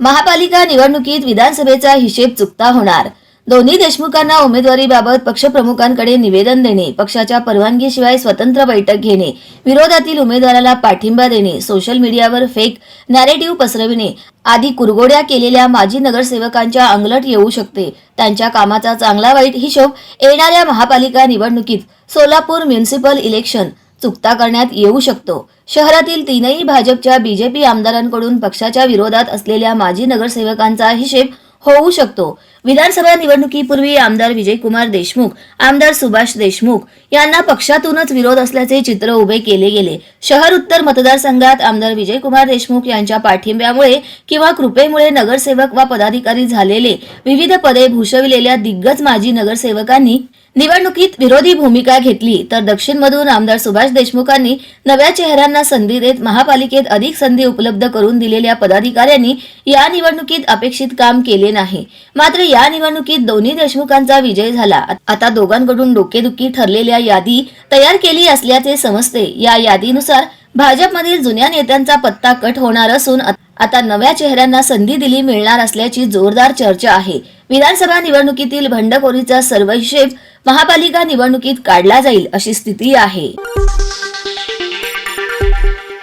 महापालिका निवडणुकीत विधानसभेचा हिशेब चुकता होणार. दोन्ही देशमुखांना उमेदवारीबाबत पक्षप्रमुखांकडे निवेदन देणे पक्षाच्या परवानगीशिवाय स्वतंत्र बैठक घेणे विरोधातील उमेदवाराला पाठिंबा देणे सोशल मीडियावर फेक नॅरेटिव्ह पसरविणे आदी कुरगोड्या केलेल्या माजी नगरसेवकांच्या अंगलट येऊ शकते. त्यांच्या कामाचा चांगला वाईट हिशोब येणाऱ्या महापालिका निवडणुकीत सोलापूर म्युन्सिपल इलेक्शन चुकता करण्यात येऊ शकतो. शहरातील तीनही भाजपच्या बीजेपी आमदारांकडून पक्षाच्या विरोधात असलेल्या माजी नगरसेवकांचा हिशेब होऊ शकतो. विधानसभा निवडणुकीपूर्वी आमदार विजयकुमार देशमुख आमदार सुभाष देशमुख यांना पक्षातूनच विरोध असल्याचे चित्र उभे केले गेले. शहर उत्तर मतदारसंघात आमदार विजयकुमार देशमुख यांच्या पाठिंब्यामुळे किंवा कृपेमुळे नगरसेवक वा पदाधिकारी झालेले विविध पदे भूषविलेल्या दिग्गज माजी नगरसेवकांनी निवडणुकीत विरोधी भूमिका घेतली. तर दक्षिणमधून आमदार सुभाष देशमुखांनी नव्या चेहऱ्यांना संधी देत महापालिकेत अधिक संधी उपलब्ध करून दिलेल्या पदाधिकाऱ्यांनी या निवडणुकीत अपेक्षित काम केले नाही. मात्र या या निवडणुकीत दोन्ही देशमुखांचा विजय झाला. आता दोघांकडून डोकेदुखी ठरलेल्या यादी तयार केली असल्याचे समजते. या यादीनुसार भाजपमधील जुन्या नेत्यांचा पत्ता कट होणार असून आता नव्या चेहऱ्यांना संधी दिली मिळणार असल्याची जोरदार चर्चा आहे. विधानसभा निवडणुकीतील भंडखोरीचा सर्व हिशेब महापालिका निवडणुकीत काढला जाईल अशी स्थिती आहे.